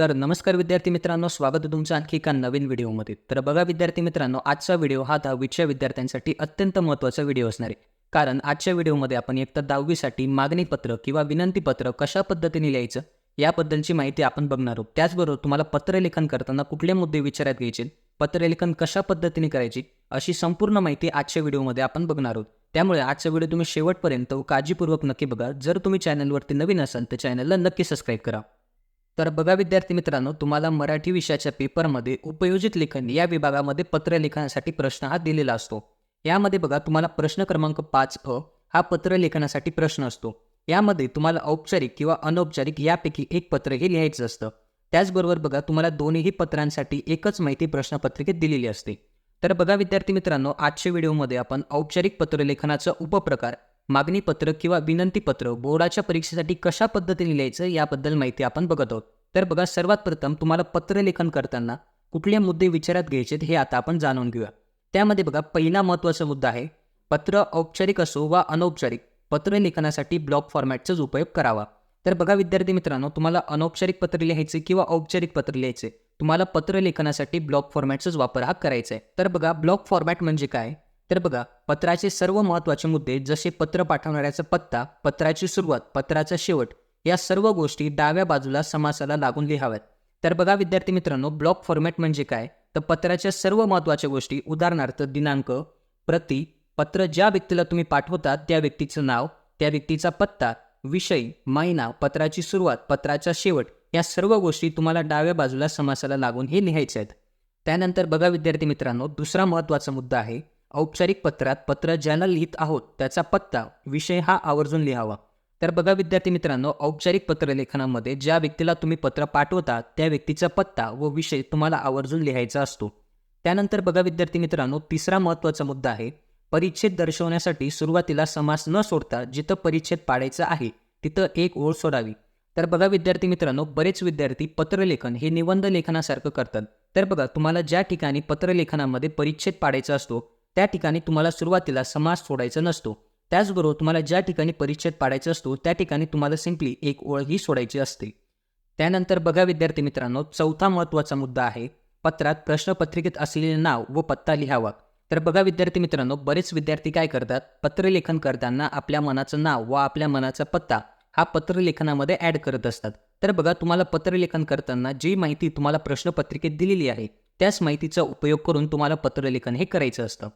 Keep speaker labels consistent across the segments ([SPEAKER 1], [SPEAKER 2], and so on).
[SPEAKER 1] तर नमस्कार विद्यार्थी मित्रांनो स्वागत तुमचं आणखी एका नवीन व्हिडिओमध्ये. तर बघा विद्यार्थी मित्रांनो आजचा व्हिडिओ हा दहावीच्या विद्यार्थ्यांसाठी अत्यंत महत्त्वाचा व्हिडिओ असणार आहे. कारण आजच्या व्हिडिओमध्ये आपण एकतर दहावीसाठी मागणीपत्र किंवा विनंतीपत्र कशा पद्धतीने लिहायचं याबद्दलची माहिती आपण बघणार आहोत. त्याचबरोबर तुम्हाला पत्रलेखन करताना कुठले मुद्दे विचारात घ्यायचे पत्रलेखन कशा पद्धतीने करायची अशी संपूर्ण माहिती आजच्या व्हिडिओमध्ये आपण बघणार आहोत. त्यामुळे आजचा व्हिडिओ तुम्ही शेवटपर्यंत काळजीपूर्वक नक्की बघा. जर तुम्ही चॅनलवरती नवीन असाल तर चॅनलला नक्की सबस्क्राईब करा. तर बघा विद्यार्थी मित्रांनो तुम्हाला मराठी विषयाच्या पेपरमध्ये उपयोजित लेखन या विभागामध्ये पत्रलेखनासाठी प्रश्न हा दिलेला असतो. यामध्ये बघा तुम्हाला प्रश्न क्रमांक पाच अ हा पत्रलेखनासाठी प्रश्न असतो. यामध्ये तुम्हाला औपचारिक किंवा अनौपचारिक यापैकी एक पत्र हे लिहायचं असतं. त्याचबरोबर बघा तुम्हाला दोन्ही पत्रांसाठी एकच माहिती प्रश्नपत्रिकेत दिलेली असते. तर बघा विद्यार्थी मित्रांनो आजच्या व्हिडिओमध्ये आपण औपचारिक पत्रलेखनाचा उपप्रकार मागणीपत्र किंवा विनंती पत्र बोर्डाच्या परीक्षेसाठी कशा पद्धतीने लिहायचं याबद्दल माहिती आपण बघत आहोत. तर बघा सर्वात प्रथम तुम्हाला पत्रलेखन करताना कुठले मुद्दे विचारात घ्यायचे हे आता आपण जाणून घेऊया. त्यामध्ये बघा पहिला महत्त्वाचा मुद्दा आहे पत्र औपचारिक असो वा अनौपचारिक पत्रलेखनासाठी ब्लॉक फॉर्मॅटचाच उपयोग करावा. तर बघा विद्यार्थी मित्रांनो तुम्हाला अनौपचारिक पत्र लिहायचे किंवा औपचारिक पत्र लिहायचे तुम्हाला पत्रलेखनासाठी ब्लॉक फॉर्मॅटचाच वापर हा करायचा आहे. तर बघा ब्लॉक फॉर्मॅट म्हणजे काय? तर बघा पत्राचे सर्व महत्त्वाचे मुद्दे जसे पत्र पाठवणाऱ्याचा पत्ता पत्राची सुरुवात पत्राचा शेवट या सर्व गोष्टी डाव्या बाजूला समासाला लागून लिहाव्यात. तर बघा विद्यार्थी मित्रांनो ब्लॉक फॉर्मॅट म्हणजे काय? तर पत्राच्या सर्व महत्त्वाच्या गोष्टी उदाहरणार्थ दिनांक प्रति पत्र ज्या व्यक्तीला तुम्ही पाठवता त्या व्यक्तीचं नाव त्या व्यक्तीचा पत्ता विषय महिना पत्राची सुरुवात पत्राचा शेवट या सर्व गोष्टी तुम्हाला डाव्या बाजूला समासाला लागून हे लिहायचे आहेत. त्यानंतर बघा विद्यार्थी मित्रांनो दुसरा महत्त्वाचा मुद्दा आहे औपचारिक पत्रात पत्र ज्याला लिहित आहोत त्याचा पत्ता विषय हा आवर्जून लिहावा. तर बघा विद्यार्थी मित्रांनो औपचारिक पत्रलेखनामध्ये ज्या व्यक्तीला तुम्ही पत्र पाठवता त्या व्यक्तीचा पत्ता व विषय तुम्हाला आवर्जून लिहायचा असतो. त्यानंतर बघा विद्यार्थी मित्रांनो तिसरा महत्त्वाचा मुद्दा आहे. परिच्छेद दर्शवण्यासाठी सुरुवातीला समास न सोडता जिथं परिच्छेद पाडायचा आहे तिथं एक ओळ सोडावी. तर बघा विद्यार्थी मित्रांनो बरेच विद्यार्थी पत्रलेखन हे निबंध लेखनासारखं करतात. तर बघा तुम्हाला ज्या ठिकाणी पत्रलेखनामध्ये परिच्छेद पाडायचा असतो त्या ठिकाणी तुम्हाला सुरुवातीला समास सोडायचा नसतो. त्याचबरोबर तुम्हाला ज्या ठिकाणी परिच्छेद पाडायचा असतो त्या ठिकाणी तुम्हाला सिम्पली एक ओळ ही सोडायची असते. त्यानंतर बघा विद्यार्थी मित्रांनो चौथा महत्त्वाचा मुद्दा आहे पत्रात प्रश्नपत्रिकेत असलेले नाव व पत्ता लिहावा. तर बघा विद्यार्थी मित्रांनो बरेच विद्यार्थी काय करतात पत्रलेखन करताना आपल्या मनाचं नाव व आपल्या मनाचा पत्ता हा पत्रलेखनामध्ये ॲड करत असतात. तर बघा तुम्हाला पत्रलेखन करताना जी माहिती तुम्हाला प्रश्नपत्रिकेत दिलेली आहे त्याच माहितीचा उपयोग करून तुम्हाला पत्रलेखन हे करायचं असतं.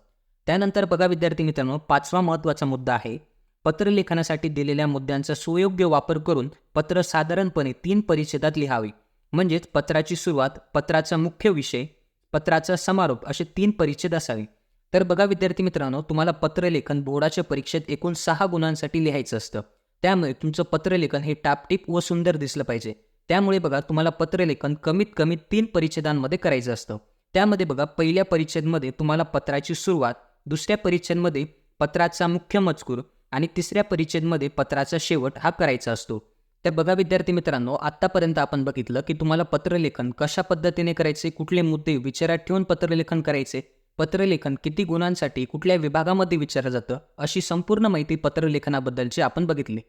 [SPEAKER 1] त्यानंतर बघा विद्यार्थी मित्रांनो पाचवा महत्त्वाचा मुद्दा आहे. पत्रलेखनासाठी दिलेल्या मुद्द्यांचा सुयोग्य वापर करून पत्र साधारणपणे तीन परिच्छेदात लिहावे. म्हणजेच पत्राची सुरुवात पत्राचा मुख्य विषय पत्राचा समारोप असे तीन परिच्छेद असावे. तर बघा विद्यार्थी मित्रांनो तुम्हाला पत्रलेखन बोर्डाच्या परीक्षेत एकूण सहा गुणांसाठी लिहायचं असतं. त्यामुळे तुमचं पत्रलेखन हे टापटीप व सुंदर दिसलं पाहिजे. त्यामुळे बघा तुम्हाला पत्रलेखन कमीत कमी तीन परिच्छेदांमध्ये करायचं असतं. त्यामध्ये बघा पहिल्या परिच्छेदमध्ये तुम्हाला पत्राची सुरुवात दुसऱ्या परिच्छेदमध्ये पत्राचा मुख्य मजकूर आणि तिसऱ्या परिच्छेदमध्ये पत्राचा शेवट हा करायचा असतो. तर बघा विद्यार्थी मित्रांनो आत्तापर्यंत आपण बघितलं की तुम्हाला पत्रलेखन कशा पद्धतीने करायचे कुठले मुद्दे विचारात ठेवून पत्रलेखन करायचे पत्रलेखन किती गुणांसाठी कुठल्या विभागामध्ये विचारलं जातं अशी संपूर्ण माहिती पत्रलेखनाबद्दलची आपण बघितली.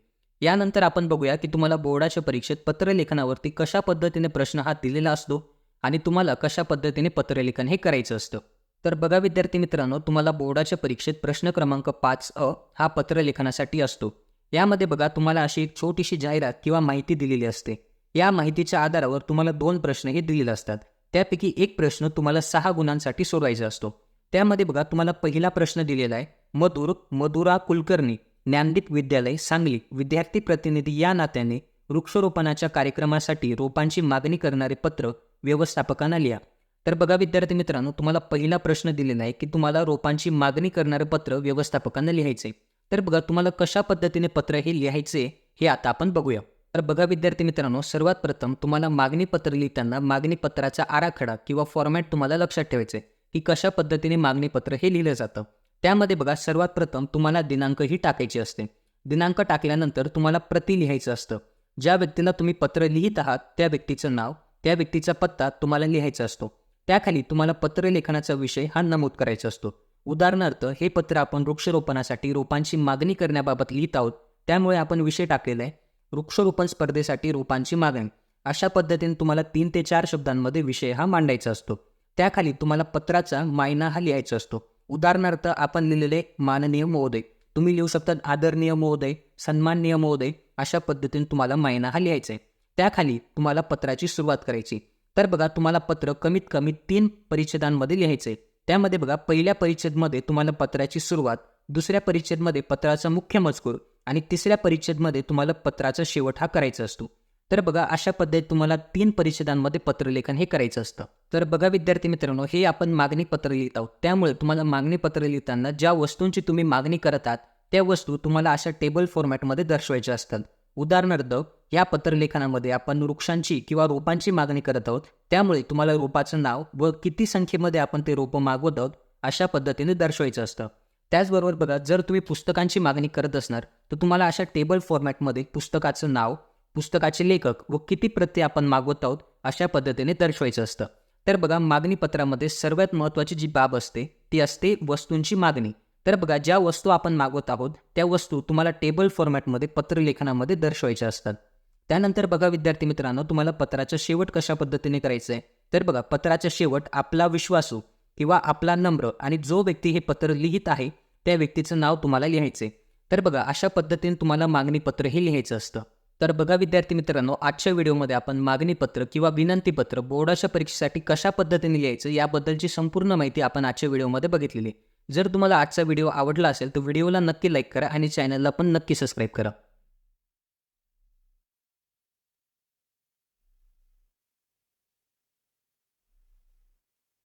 [SPEAKER 1] यानंतर आपण बघूया की तुम्हाला बोर्डाच्या परीक्षेत पत्रलेखनावरती कशा पद्धतीने प्रश्न हा दिलेला असतो आणि तुम्हाला कशा पद्धतीने पत्रलेखन हे करायचं असतं. तर बघा विद्यार्थी मित्रांनो तुम्हाला बोर्डाच्या परीक्षेत प्रश्न क्रमांक पाच अ हा पत्रलेखनासाठी असतो. यामध्ये बघा तुम्हाला अशी एक छोटीशी जाहिरात किंवा माहिती दिलेली असते. या माहितीच्या आधारावर तुम्हाला दोन प्रश्न हे दिलेले असतात. त्यापैकी एक प्रश्न तुम्हाला सहा गुणांसाठी सोडवायचा असतो. त्यामध्ये बघा तुम्हाला पहिला प्रश्न दिलेला आहे मधुर मधुरा कुलकर्णी. ज्ञानदीप विद्यालय सांगली. विद्यार्थी प्रतिनिधी या नात्याने वृक्षारोपणाच्या कार्यक्रमासाठी रोपांची मागणी करणारे पत्र व्यवस्थापकांना लिहा. तर बघा विद्यार्थी मित्रांनो तुम्हाला पहिला प्रश्न दिलेला आहे की तुम्हाला रोपांची मागणी करणारं पत्र व्यवस्थापकांना लिहायचे तर बघा तुम्हाला कशा पद्धतीने पत्र हे लिहायचे हे आता आपण बघूया. तर बघा विद्यार्थी मित्रांनो सर्वात प्रथम तुम्हाला मागणी पत्र लिहिताना मागणी पत्राचा आराखडा किंवा फॉर्मॅट तुम्हाला लक्षात ठेवायचे की कशा पद्धतीने मागणी पत्र हे लिहिलं जातं. त्यामध्ये बघा सर्वात प्रथम तुम्हाला दिनांक ही टाकायची असते. दिनांक टाकल्यानंतर तुम्हाला प्रति लिहायचं असतं. ज्या व्यक्तीला तुम्ही पत्र लिहित आहात त्या व्यक्तीचं नाव त्या व्यक्तीचा पत्ता तुम्हाला लिहायचा असतो. त्याखाली तुम्हाला पत्रलेखनाचा विषय हा नमूद करायचा असतो. उदाहरणार्थ हे पत्र आपण वृक्षरोपणासाठी रोपांची मागणी करण्याबाबत लिहित आहोत. त्यामुळे आपण विषय टाकलेला आहे. वृक्षरोपण स्पर्धेसाठी रोपांची मागणी. अशा पद्धतीने तुम्हाला तीन ते चार शब्दांमध्ये विषय हा मांडायचा असतो. त्याखाली तुम्हाला पत्राचा मायना हा लिहायचा असतो. उदाहरणार्थ आपण लिहिलेले माननीय महोदय. तुम्ही लिहू शकता आदरणीय महोदय सन्माननीय महोदय अशा पद्धतीने तुम्हाला मायना हा लिहायचा आहे. त्याखाली तुम्हाला पत्राची सुरुवात करायची. तर बघा तुम्हाला पत्र कमीत कमी तीन परिच्छेदांमध्ये लिहायचं आहे. त्यामध्ये बघा पहिल्या परिच्छेदमध्ये तुम्हाला पत्राची सुरुवात दुसऱ्या परिच्छेदमध्ये पत्राचा मुख्य मजकूर आणि तिसऱ्या परिच्छेदमध्ये तुम्हाला पत्राचा शेवट हा करायचा असतो. तर बघा अशा पद्धतीत तुम्हाला तीन परिच्छेदांमध्ये पत्रलेखन हे करायचं असतं. तर बघा विद्यार्थी मित्रांनो हे आपण मागणी पत्र लिहित आहोत. त्यामुळे तुम्हाला मागणी पत्र लिहिताना ज्या वस्तूंची तुम्ही मागणी करत आहात त्या वस्तू तुम्हाला अशा टेबल फॉर्मॅटमध्ये दर्शवायच्या असतात. उदाहरणार्थ या पत्रलेखनामध्ये आपण वृक्षांची किंवा रोपांची मागणी करत आहोत. त्यामुळे तुम्हाला रोपाचं नाव व किती संख्येमध्ये आपण ते रोपं मागवत आहोत अशा पद्धतीने दर्शवायचं असतं. त्याचबरोबर बघा जर तुम्ही पुस्तकांची मागणी करत असणार तर तुम्हाला अशा टेबल फॉर्मॅटमध्ये पुस्तकाचं नाव पुस्तकाचे लेखक व किती प्रती आपण मागवत आहोत अशा पद्धतीने दर्शवायचं असतं. तर बघा मागणी पत्रामध्ये सर्वात महत्त्वाची जी बाब असते ती असते वस्तूंची मागणी. तर बघा ज्या वस्तू आपण मागवत आहोत त्या वस्तू तुम्हाला टेबल फॉर्मॅटमध्ये पत्रलेखनामध्ये दर्शवायच्या असतात. त्यानंतर बघा विद्यार्थी मित्रांनो तुम्हाला पत्राचा शेवट कशा पद्धतीने करायचं आहे तर बघा पत्राचा शेवट आपला विश्वासू किंवा आपला नम्र आणि जो व्यक्ती हे पत्र लिहित आहे त्या व्यक्तीचं नाव तुम्हाला लिहायचं आहे तर बघा अशा पद्धतीने तुम्हाला मागणी पत्र हे लिहायचं असतं. तर बघा विद्यार्थी मित्रांनो आजच्या व्हिडिओमध्ये आपण मागणीपत्र किंवा विनंतीपत्र बोर्डाच्या परीक्षेसाठी कशा पद्धतीने लिहायचं याबद्दलची संपूर्ण माहिती आपण आजच्या व्हिडिओमध्ये बघितलेली जर तुम्हाला आजचा व्हिडिओ आवडला असेल तर व्हिडिओला नक्की लाईक करा आणि चॅनलला पण नक्की सबस्क्राईब करा.